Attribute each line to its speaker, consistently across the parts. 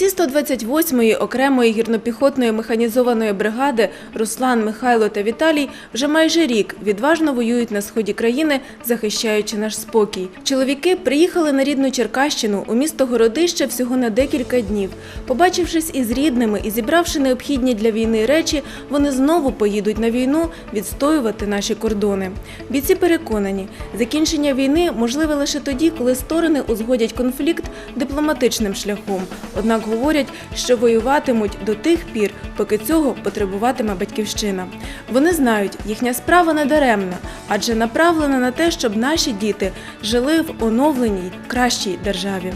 Speaker 1: Бійці 128-ї окремої гірнопіхотної механізованої бригади Руслан, Михайло та Віталій вже майже рік відважно воюють на сході країни, захищаючи наш спокій. Чоловіки приїхали на рідну Черкащину у місто Городище всього на декілька днів. Побачившись із рідними і зібравши необхідні для війни речі, вони знову поїдуть на війну відстоювати наші кордони. Бійці переконані, закінчення війни можливе лише тоді, коли сторони узгодять конфлікт дипломатичним шляхом. Однак говорять, що воюватимуть до тих пір, поки цього потребуватиме батьківщина. Вони знають, їхня справа не даремна, адже направлена на те, щоб наші діти жили в оновленій, кращій державі.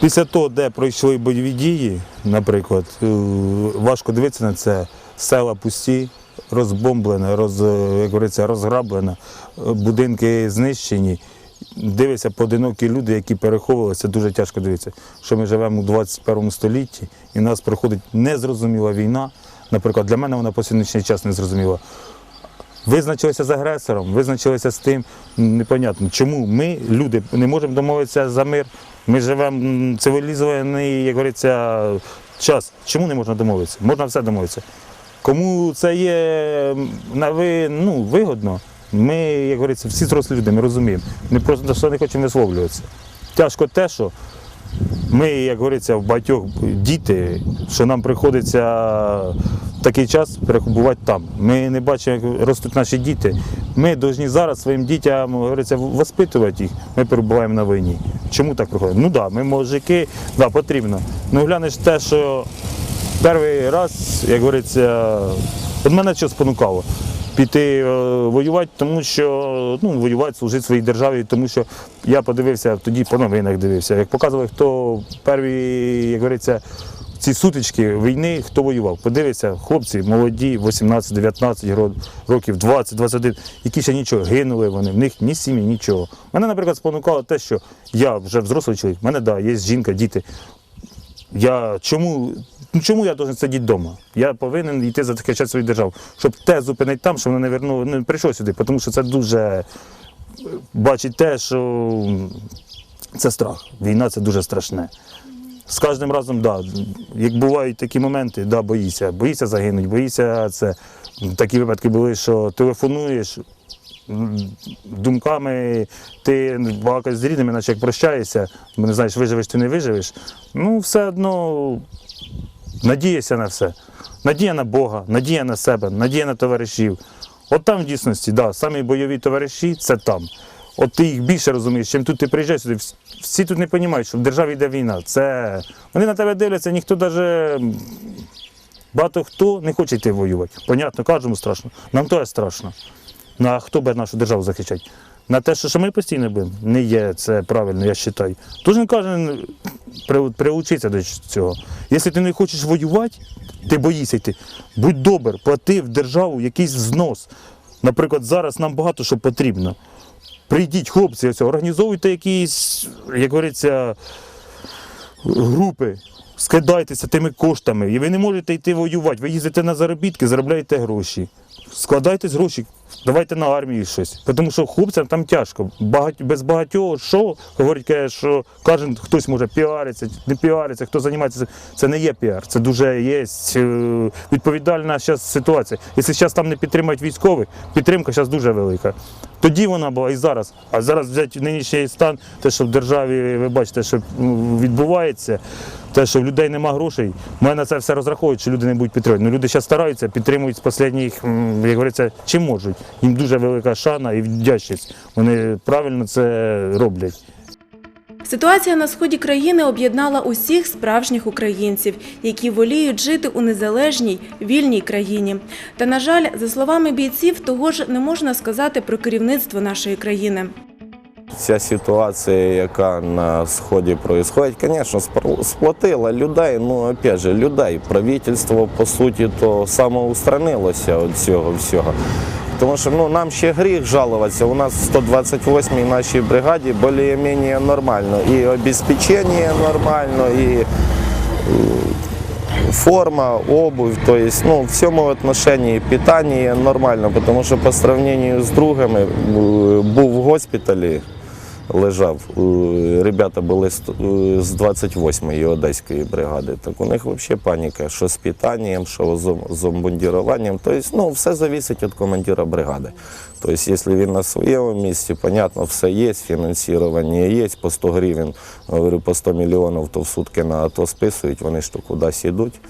Speaker 2: Після того, де пройшли бойові дії, наприклад, е, важко дивитися на це села пусті, розбомблене, роз, як говориться, розграблене, е, будинки знищені. Дивишся поодинокі люди, які переховувалися, дуже тяжко дивитися, що ми живемо у 21 столітті і в нас проходить незрозуміла війна. Наприклад, для мене вона по сьогоднішній час не зрозуміла. Визначилися з агресором, визначилися з тим. Непонятно, чому ми, люди, не можемо домовитися за мир. Ми живемо цивілізований, як говориться, час. Чому не можна домовитися? Можна все домовитися. Кому це є на ви, ну, вигодно, ми, як говориться, всі зрослі люди, ми розуміємо. Ми просто що не хочемо висловлюватися. Тяжко те, що ми, як говориться, в багатьох діти, що нам приходиться в такий час перебувати там. Ми не бачимо, як ростуть наші діти. Ми повинні зараз своїм дітям як говориться, воспитувати їх. Ми перебуваємо на війні. Чому так приходить? Ну так, да, ми мужики, да, потрібно. Ну глянеш те, що перший раз, як говориться, от мене що спонукало. Піти е, воювати, тому що ну, воювати, служити своїй державі, тому що я подивився, тоді по новинах дивився. Як показували, хто перві, як говориться, ці сутички війни, хто воював. Подивися, хлопці молоді, 18-19 років, 20-21, які ще нічого гинули вони, в них ні сім'ї, нічого. Мене, наприклад, спонукало те, що я вже взрослий чоловік, в мене да, є жінка, діти. Я чому, ну чому я должен сидіти вдома? Я повинен йти захищати свою державу, щоб те зупинити там, щоб воно не вернуло, не прийшло сюди, тому що це дуже бачить те, що це страх. Війна це дуже страшне. З кожним разом, да, як бувають такі моменти, да, боїся. Боїся загинути, боїся це. Такі випадки були, що телефонуєш, думками ти багато з рідними, наче як прощаєшся, не знаєш, виживеш ти не виживеш. Ну, все одно надієшся на все. Надія на Бога, надія на себе, надія на товаришів. От там в дійсності, да, самі бойові товариші це там. От ти їх більше розумієш, чим тут ти приїжджаєш сюди. Всі тут не розуміють, що в державі йде війна. Це... Вони на тебе дивляться, ніхто навіть багато хто не хоче йти воювати. Понятно, кожному страшно. Нам теж страшно. Ну а хто буде нашу державу захищати? На те, що ми постійно будемо, не є це правильно, я вважаю. Кожен кожен при- приучиться до цього. Якщо ти не хочеш воювати, ти боїшся йти. Будь добр, плати в державу якийсь взнос. Наприклад, зараз нам багато що потрібно. Прийдіть, хлопці, ось, організовуйте якісь, як говориться, групи, скидайтеся тими коштами, і ви не можете йти воювати. Ви їздите на заробітки, заробляєте гроші. Складайтесь гроші, давайте на армію щось. Тому що хлопцям там тяжко. Багать, без багатьох що говорить, що кожен хтось може піариться, не піариться, хто займається. Це не є піар, це дуже є е, відповідальна зараз ситуація. Якщо зараз там не підтримують військових, підтримка зараз дуже велика. Тоді вона була і зараз. А зараз взяти нинішній стан, те, що в державі, ви бачите, що відбувається, те, що в людей нема грошей, мене на це все розраховують, що люди не будуть підтримувати. Ну, люди зараз стараються, підтримують з останніх, як говориться, чим можуть. Їм дуже велика шана і вдячність. Вони правильно це роблять.
Speaker 1: Ситуація на сході країни об'єднала усіх справжніх українців, які воліють жити у незалежній, вільній країні. Та, на жаль, за словами бійців, того ж не можна сказати про керівництво нашої країни.
Speaker 3: Ця ситуація, яка на сході відбувається, звісно, сплотила людей. Ну, опять же, людей. Правительство, по суті, то самоустранилося від цього всього. Тому що ну, нам ще гріх жалуватися. У нас в 128-й нашій бригаді більш-менш нормально. І обезпечення нормально, і форма, обувь, то есть, ну, в всем отношении питание нормально, потому что по сравнению с другими э, був в госпіталі, лежав. Е, Ребята були з е, 28-ї одеської бригади. Так у них взагалі паніка, що з питанням, що з з обмундіруванням. Тобто, ну, все залежить від командира бригади. Тобто, якщо він на своєму місці, понятно, все є, фінансування є, по 100 гривень, говорю, по 100 мільйонів, то в сутки на АТО списують, вони ж то кудись йдуть.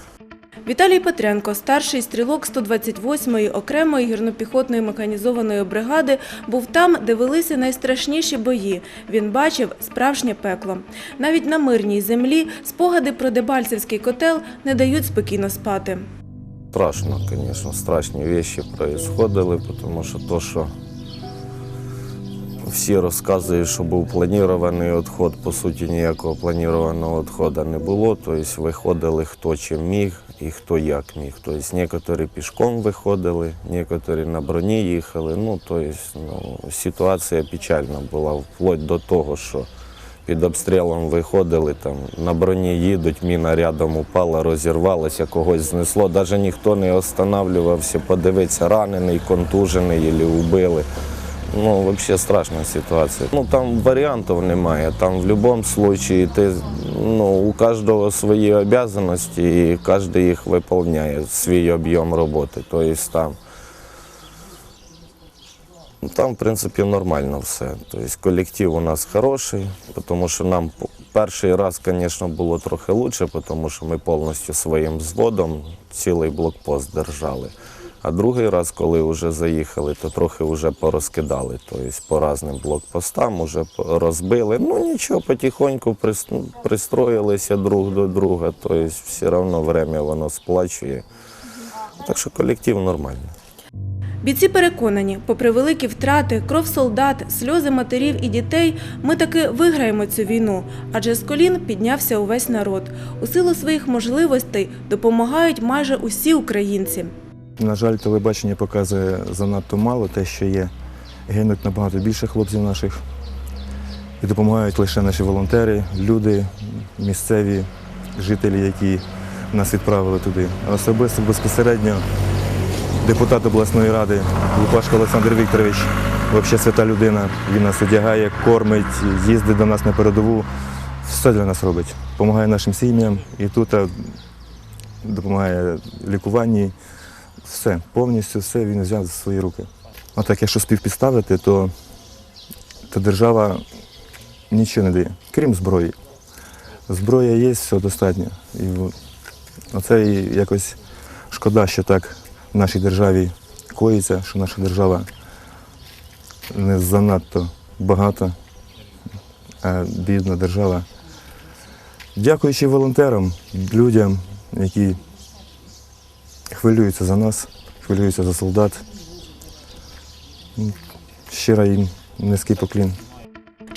Speaker 1: Віталій Петренко, старший стрілок 128-ї окремої гірнопіхотної механізованої бригади, був там, де велися найстрашніші бої. Він бачив справжнє пекло. Навіть на мирній землі спогади про Дебальцевський котел не дають спокійно спати.
Speaker 3: Страшно, звісно, страшні речі происходили, тому що то, що всі розказують, що був планований відход, по суті, ніякого планованого відходу не було. Тобто виходили хто чим міг і хто як міг. Тобто некоторі пішком виходили, некоторі на броні їхали. Ну, тобто, ну, ситуація печальна була, вплоть до того, що під обстрілом виходили, там на броні їдуть, міна рядом упала, розірвалася, когось знесло. Навіть ніхто не останавливався, подивитися, ранений, контужений або вбили. Ну, взагалі страшна ситуація. Ну там варіантів немає. Там в будь-якому випадку ти, ну, у кожного свої обов'язки і кожен їх виконує, свій об'єм роботи. Тобто там Ну, Там, в принципі, нормально все. Тобто колектив у нас хороший, тому що нам перший раз, звісно, було трохи краще, тому що ми повністю своїм взводом цілий блокпост держали. А другий раз, коли вже заїхали, то трохи вже порозкидали. Тобто по різним блокпостам вже розбили. Ну нічого, потихоньку пристроїлися друг до друга, тобто все одно время воно сплачує. Так що колектив нормальний.
Speaker 1: Бійці переконані, попри великі втрати, кров солдат, сльози матерів і дітей, ми таки виграємо цю війну, адже з колін піднявся увесь народ. У силу своїх можливостей допомагають майже усі українці.
Speaker 4: На жаль, телебачення показує занадто мало те, що є. Гинуть набагато більше хлопців наших. І допомагають лише наші волонтери, люди, місцеві жителі, які нас відправили туди. Особисто безпосередньо депутат обласної ради Лукашко Олександр Вікторович, взагалі свята людина. Він нас одягає, кормить, їздить до нас на передову. Все для нас робить. Допомагає нашим сім'ям і тут допомагає лікуванні. Все, повністю все він взяв за свої руки. А так, якщо співпідставити, то, то держава нічого не дає, крім зброї. Зброя є, все достатньо. І оце і якось шкода, що так в нашій державі коїться, що наша держава не занадто багата, а бідна держава. Дякуючи волонтерам, людям, які хвилюються за нас, хвилюються за солдат. Щиро їм низький поклін.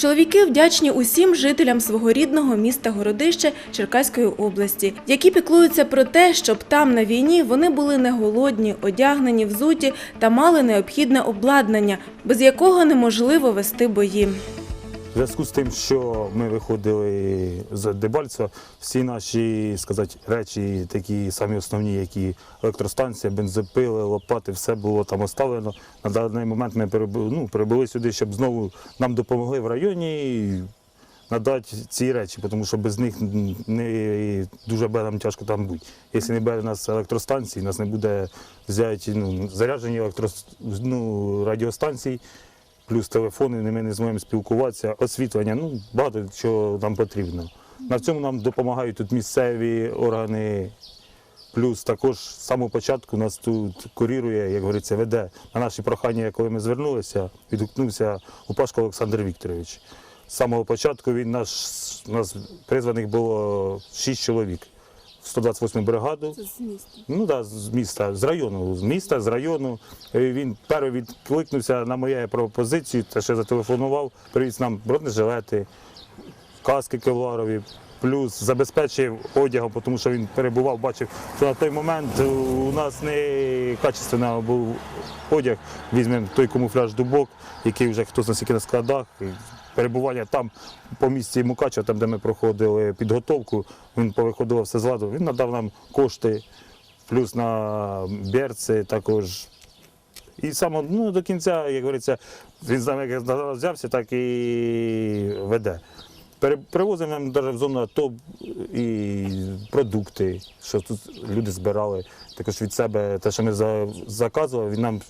Speaker 1: Чоловіки вдячні усім жителям свого рідного міста Городище Черкаської області, які піклуються про те, щоб там на війні вони були не голодні, одягнені, взуті та мали необхідне обладнання, без якого неможливо вести бої.
Speaker 2: В зв'язку з тим, що ми виходили з Дебальця, всі наші сказати, речі, такі самі основні, які електростанція, бензопили, лопати, все було там оставлено. На даний момент ми перебули, ну, прибули сюди, щоб знову нам допомогли в районі надати ці речі, тому що без них не дуже буде нам тяжко там бути. Якщо не буде нас електростанції, нас не буде взяти ну, заряджені електрос... ну, радіостанції плюс телефони, ми не зможемо спілкуватися, освітлення, ну багато чого нам потрібно. На цьому нам допомагають тут місцеві органи. Плюс також з самого початку нас тут курірує, як говориться, веде на наші прохання, коли ми звернулися, відгукнувся Упашко Олександр Вікторович. З самого початку він наш, нас призваних було шість чоловік 128 бригаду. Ну так, да, з міста, з району, з міста, з району. Він перший відкликнувся на мою пропозицію, що я зателефонував, привіз нам бронежилети, каски кевларові, плюс забезпечив одягом, тому що він перебував, бачив, що на той момент у нас не качественно був одяг. Візьмемо той камуфляж дубок, який вже хтось на складах. Перебування там по місці Мукачева, там де ми проходили підготовку, він повиходило все з ладу. Він надав нам кошти, плюс на берці також І саме ну, до кінця, як говориться, він знає, як взявся, так і веде. Привозимо нам навіть в зону АТО і продукти, що тут люди збирали. Також від себе те, що ми заказували, він нам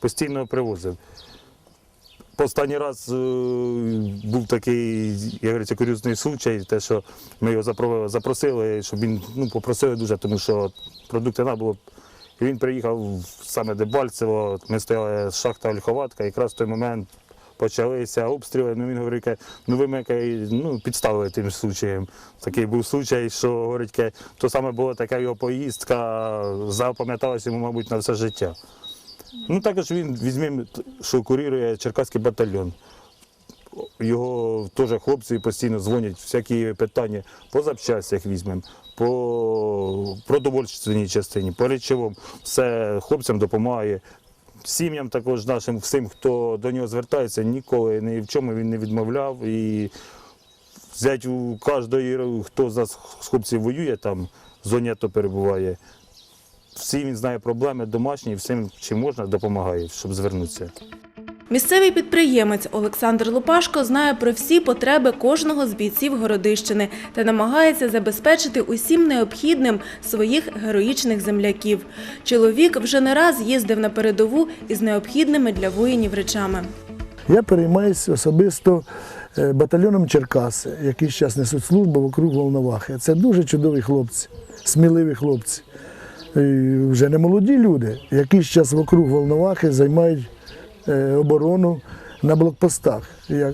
Speaker 2: постійно привозив. Останній раз е, був такий, як говориться, курйозний случай, те, що ми його запросили, щоб він ну, попросили дуже, тому що продукти треба було. І він приїхав саме Дебальцево, ми стояли шахта Ольховатка, якраз в той момент почалися обстріли. Ну він говорить, ну ви мене ну, підставили тим случаєм. Такий був случай, що говорить, то саме була така його поїздка, запам'яталася йому, мабуть, на все життя. Ну також він візьмемо, що курірує Черкаський батальйон. Його теж хлопці постійно дзвонять, всякі питання по запчастях візьмемо, по продовольчій частині, по речовому. Все хлопцям допомагає. Сім'ям також нашим, всім, хто до нього звертається, ніколи ні в чому він не відмовляв. І взять у кожної, хто з нас з хлопців воює там, зоні АТО перебуває. Всі він знає проблеми домашні, всім чим можна допомагає, щоб звернутися.
Speaker 1: Місцевий підприємець Олександр Лупашко знає про всі потреби кожного з бійців Городищини та намагається забезпечити усім необхідним своїх героїчних земляків. Чоловік вже не раз їздив на передову із необхідними для воїнів речами.
Speaker 5: Я переймаюся особисто е, батальйоном Черкаси, які зараз несуть службу вокруг Волновахи. Це дуже чудові хлопці, сміливі хлопці. Вже не молоді люди, які зараз вокруг Волновахи займають е, оборону на блокпостах.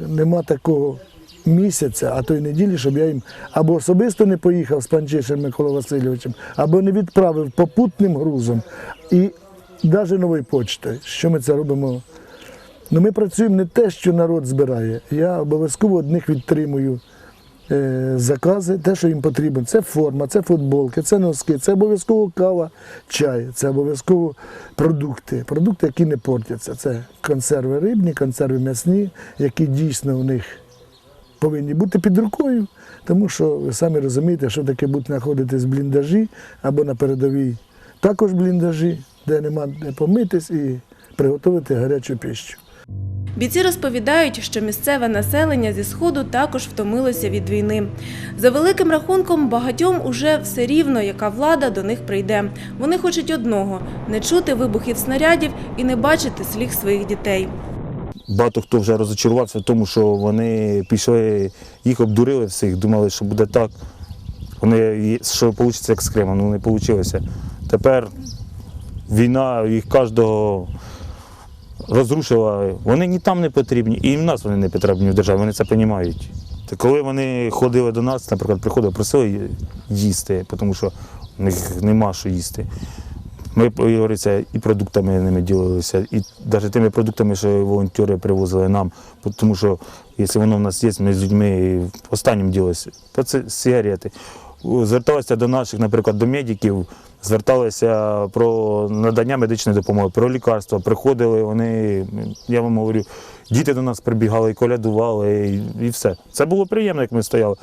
Speaker 5: Нема такого місяця, а то й неділі, щоб я їм або особисто не поїхав з Панчишем Миколою Васильовичем, або не відправив попутним грузом. І навіть новою почтою, що ми це робимо Ну, ми працюємо не те, що народ збирає. Я обов'язково одних відтримую закази, те, що їм потрібно. Це форма, це футболки, це носки, це обов'язково кава, чай, це обов'язково продукти. Продукти, які не портяться. Це консерви рибні, консерви м'ясні, які дійсно у них повинні бути під рукою, тому що ви самі розумієте, що таке бути знаходитись в бліндажі або на передовій також бліндажі, де нема де помитись і приготувати гарячу піщу.
Speaker 1: Бійці розповідають, що місцеве населення зі сходу також втомилося від війни. За великим рахунком, багатьом уже все рівно, яка влада до них прийде. Вони хочуть одного не чути вибухів снарядів і не бачити слів своїх дітей.
Speaker 2: Багато хто вже розочарувався в тому, що вони пішли, їх обдурили всіх, думали, що буде так. Вони, що вийде як з Кримом, ну не вийшло. Тепер війна їх кожного розрушила. Вони ні там не потрібні, і в нас вони не потрібні в державі, вони це розуміють. Коли вони ходили до нас, наприклад, приходили, просили їсти, тому що в них нема що їсти. Ми, говориться, і продуктами ними ділилися, і навіть тими продуктами, що волонтери привозили нам. Тому що, якщо воно в нас є, ми з людьми останнім ділилися. Це сигарети. Зверталися до наших, наприклад, до медиків, зверталися про надання медичної допомоги, про лікарства. Приходили вони, я вам говорю, діти до нас прибігали і колядували, і, і все. Це було приємно, як ми стояли.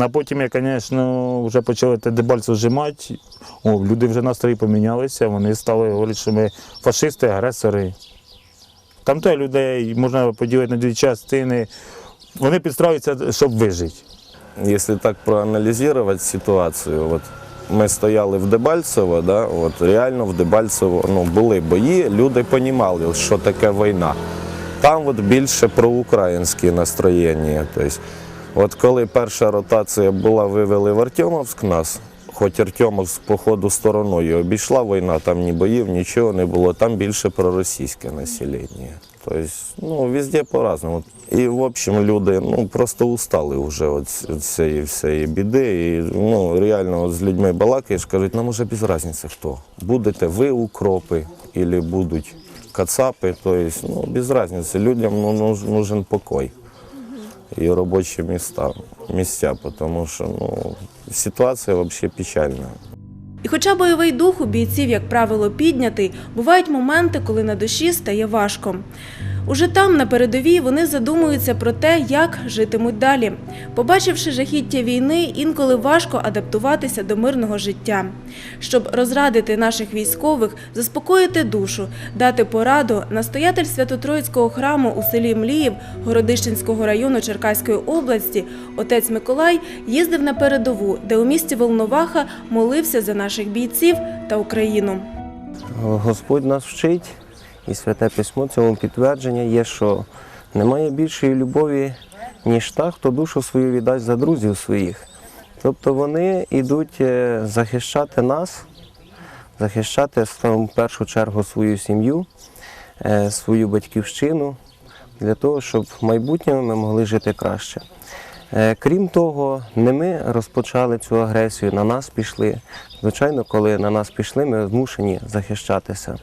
Speaker 2: А потім, я, звісно, вже почали те дебальцю зжимати. О, люди вже настрої помінялися, вони стали говорити, що ми фашисти, агресори. Там те людей можна поділити на дві частини. Вони підстраюються, щоб вижити.
Speaker 3: Если так проанализировать ситуацию, от ми стояли в Дебальцево, да, от реально в Дебальцево ну, були бої, люди розуміли, що таке війна. Там от більше проукраїнські настроєння. Тобто, от коли перша ротація була, вивели в Артемовськ нас, хоч Артемовськ по ходу стороною обійшла війна, там ні боїв, нічого не було, там більше проросійське населення. Тобто, ну, везде по-разному. І, в общем, люди ну, просто устали вже від цієї всієї біди. І ну, реально з людьми балакаєш, кажуть, нам уже без різниці хто. Будете ви укропи, або будуть кацапи, тобто, ну, без різниці. Людям ну, нужен покой і робочі міста, місця, тому що ну, ситуація взагалі печальна.
Speaker 1: І хоча бойовий дух у бійців, як правило, піднятий, бувають моменти, коли на душі стає важко. Уже там, на передовій, вони задумуються про те, як житимуть далі. Побачивши жахіття війни, інколи важко адаптуватися до мирного життя. Щоб розрадити наших військових, заспокоїти душу, дати пораду, настоятель Свято-Троїцького храму у селі Мліїв Городищенського району Черкаської області, отець Миколай їздив на передову, де у місті Волноваха молився за наших бійців та Україну.
Speaker 6: Господь нас вчить, і святе письмо цьому підтвердження є, що немає більшої любові, ніж та, хто душу свою віддасть за друзів своїх. Тобто вони йдуть е, захищати нас, захищати в першу чергу свою сім'ю, е, свою батьківщину, для того, щоб в майбутньому ми могли жити краще. Е, Крім того, не ми розпочали цю агресію, на нас пішли. Звичайно, коли на нас пішли, ми змушені захищатися.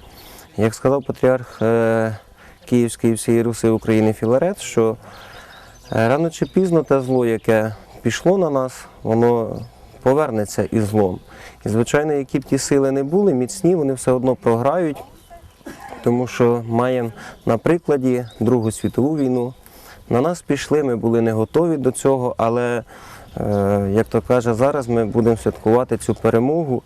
Speaker 6: Як сказав патріарх е, Київської всієї Руси України Філарет, що е, рано чи пізно те зло, яке пішло на нас, воно повернеться із злом. І, звичайно, які б ті сили не були, міцні, вони все одно програють, тому що маємо на прикладі Другу світову війну. На нас пішли, ми були не готові до цього, але, е, як то каже, зараз ми будемо святкувати цю перемогу,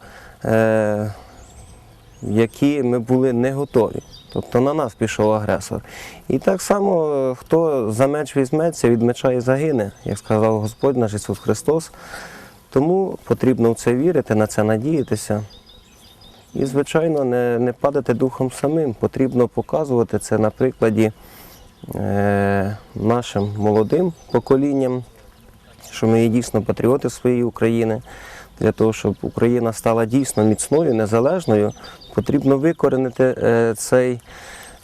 Speaker 6: які ми були не готові. Тобто на нас пішов агресор. І так само, е, хто за меч візьметься, від меча і загине, як сказав Господь наш Ісус Христос. Тому потрібно в це вірити, на це надіятися. І, звичайно, не, не падати духом самим. Потрібно показувати це на прикладі е, нашим молодим поколінням, що ми є дійсно патріоти своєї України. Для того, щоб Україна стала дійсно міцною, незалежною, потрібно викоренити е, цей,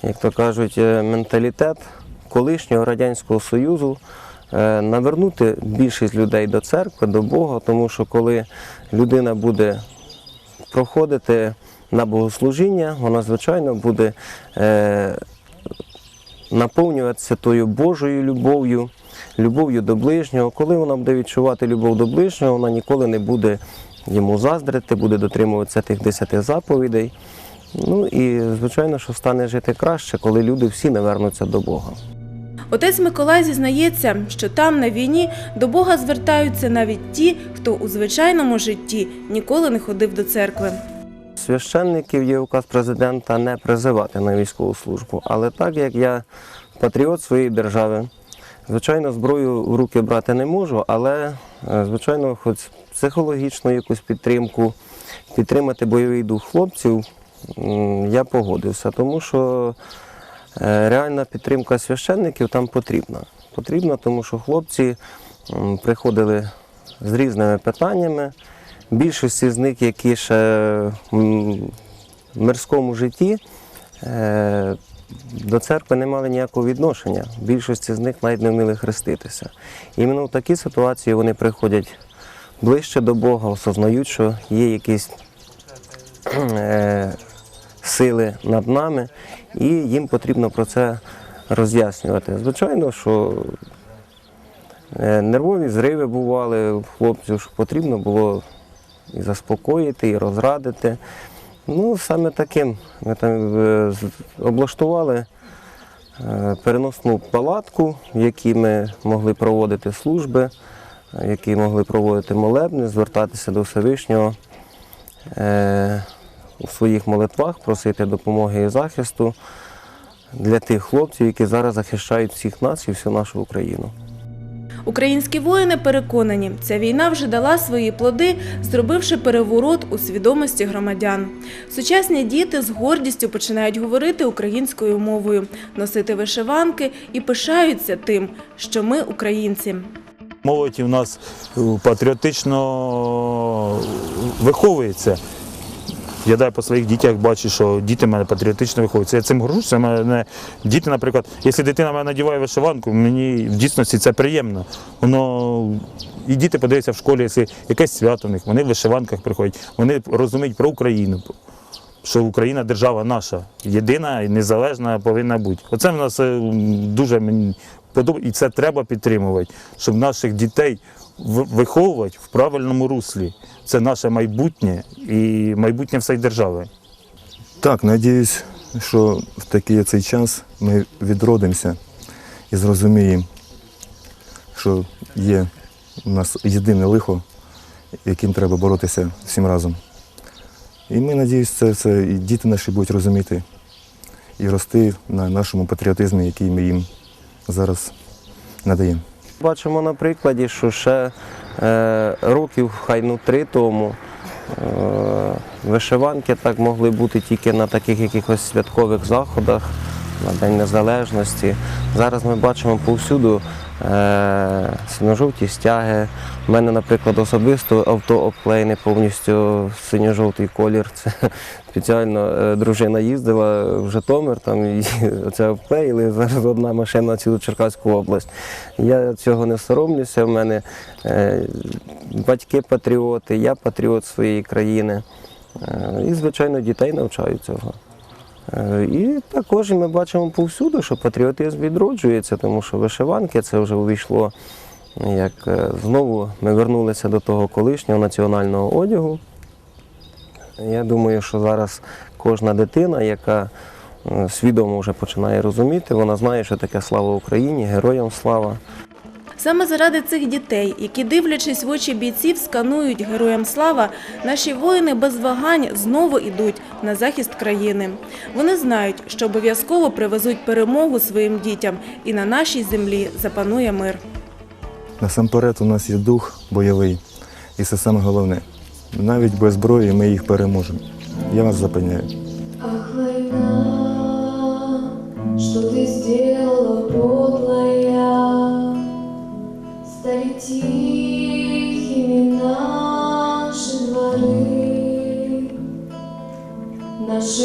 Speaker 6: як то кажуть, е, менталітет колишнього Радянського Союзу, е, навернути більшість людей до церкви, до Бога, тому що коли людина буде проходити на богослужіння, вона, звичайно, буде наповнюватися тою Божою любов'ю, любов'ю до ближнього. Коли вона буде відчувати любов до ближнього, вона ніколи не буде йому заздрити, буде дотримуватися тих десяти заповідей. Ну і звичайно, що стане жити краще, коли люди всі навернуться до Бога.
Speaker 1: Отець Миколай зізнається, що там на війні до Бога звертаються навіть ті, хто у звичайному житті ніколи не ходив до церкви.
Speaker 6: Священників є указ президента не призивати на військову службу. Але так як я патріот своєї держави, звичайно, зброю в руки брати не можу, але е, звичайно, хоч психологічну якусь підтримку, підтримати бойовий дух хлопців, я погодився, тому що е, реальна підтримка священників там потрібна. Потрібна, тому що хлопці приходили з різними питаннями. Більшості з них, які ще в мирському житті, е, до церкви не мали ніякого відношення. Більшості з них навіть не вміли хреститися. Іменно в такі ситуації вони приходять ближче до Бога, осознають, що є якісь е, сили над нами, і їм потрібно про це роз'яснювати. Звичайно, що е, нервові зриви бували у хлопців, що потрібно було і заспокоїти, і розрадити. Ну, саме таким ми там е, облаштували е, переносну палатку, в якій ми могли проводити служби, в якій могли проводити молебни, звертатися до Всевишнього е, у своїх молитвах, просити допомоги і захисту для тих хлопців, які зараз захищають всіх нас і всю нашу Україну.
Speaker 1: Українські воїни переконані, ця війна вже дала свої плоди, зробивши переворот у свідомості громадян. Сучасні діти з гордістю починають говорити українською мовою, носити вишиванки і пишаються тим, що ми українці.
Speaker 2: Молодь у нас е, патріотично виховується. Я дай по своїх дітях бачу, що діти в мене патріотично виховуються. Я цим горжуся. Мене діти, наприклад, якщо дитина мене надіває вишиванку, мені в дійсності це приємно. Воно і діти подивляться в школі, якщо якесь свято у них, вони в вишиванках приходять, вони розуміють про Україну. Що Україна держава наша, єдина і незалежна повинна бути. Оце в нас е, дуже і це треба підтримувати, щоб наших дітей виховувати в правильному руслі. Це наше майбутнє і майбутнє всієї держави.
Speaker 4: Так, надіюсь, що в такий цей час ми відродимося і зрозуміємо, що є у нас єдине лихо, яким треба боротися всім разом. І ми надіюсь, це, це і діти наші будуть розуміти і рости на нашому патріотизмі, який ми їм зараз надаємо.
Speaker 7: Бачимо на прикладі, що ще е, років хай ну три тому е, вишиванки так могли бути тільки на таких якихось святкових заходах, на День Незалежності. Зараз ми бачимо повсюду е, синьо-жовті стяги. У мене, наприклад, особисто авто обклеєне повністю синьо-жовтий колір. Це спеціально е, дружина їздила в Житомир, там це обклеїли. Зараз одна машина на цілу Черкаську область. Я цього не соромлюся. В мене е, батьки патріоти, я патріот своєї країни. І, звичайно, дітей навчаю цього. Е, І також ми бачимо повсюду, що патріотизм відроджується, тому що вишиванки це вже увійшло, як е, знову ми вернулися до того колишнього національного одягу. Я думаю, що зараз кожна дитина, яка е, свідомо вже починає розуміти, вона знає, що таке слава Україні, героям слава.
Speaker 1: Саме заради цих дітей, які, дивлячись в очі бійців, сканують героям слава, наші воїни без вагань знову йдуть на захист країни. Вони знають, що обов'язково привезуть перемогу своїм дітям, і на нашій землі запанує мир.
Speaker 4: Насамперед у нас є дух бойовий, і це саме головне. Навіть без зброї ми їх переможемо. Я вас запевняю.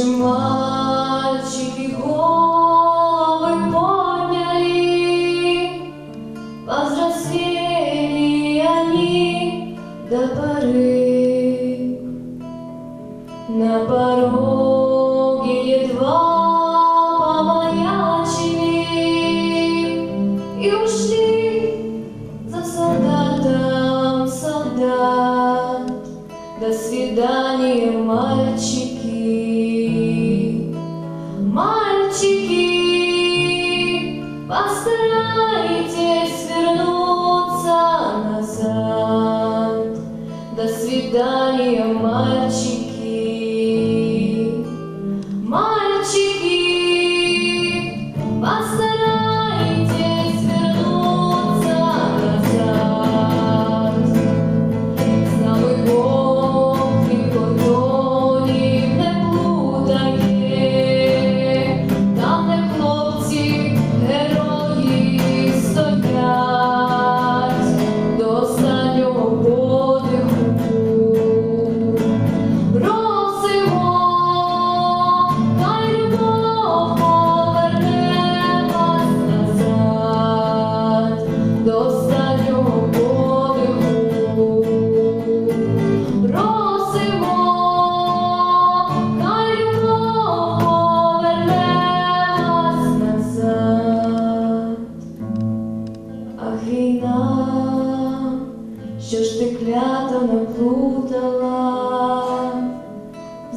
Speaker 6: 什么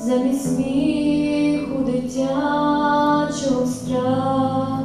Speaker 6: замість сміху дитячого страх,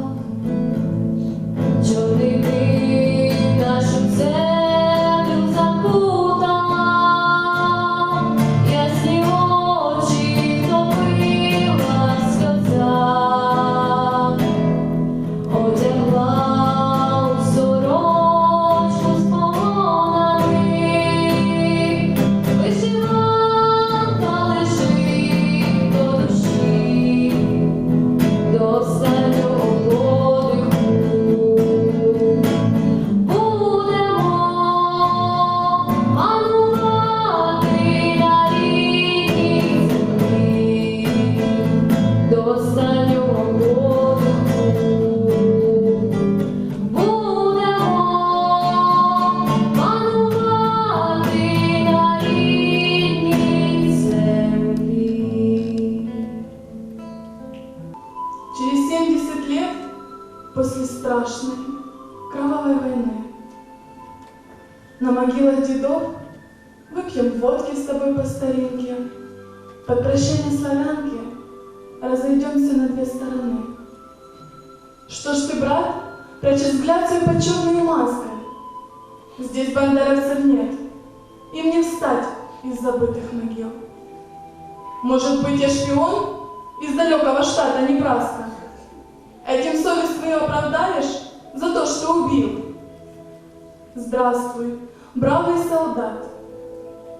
Speaker 8: Здравствуй, бравый солдат.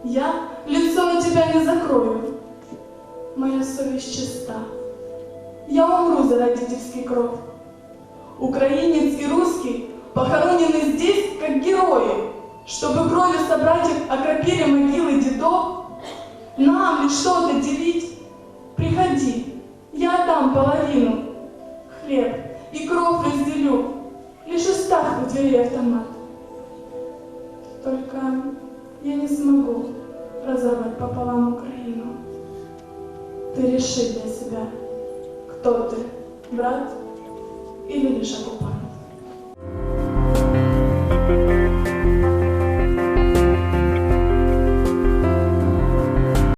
Speaker 8: Я лицо на тебя не закрою. Моя совесть чиста. Я умру за родительский кровь. Украинец и русский похоронены здесь, как герои, чтобы кровью собратьев окропили могилы дедов. Нам ли что-то делить? Приходи, я отдам половину. Хлеб и кровь разделю, лишь оставь у двери автомат. смогу разорвать пополам Украину. Ты реши для себя, кто ты, брат или лишь оккупант.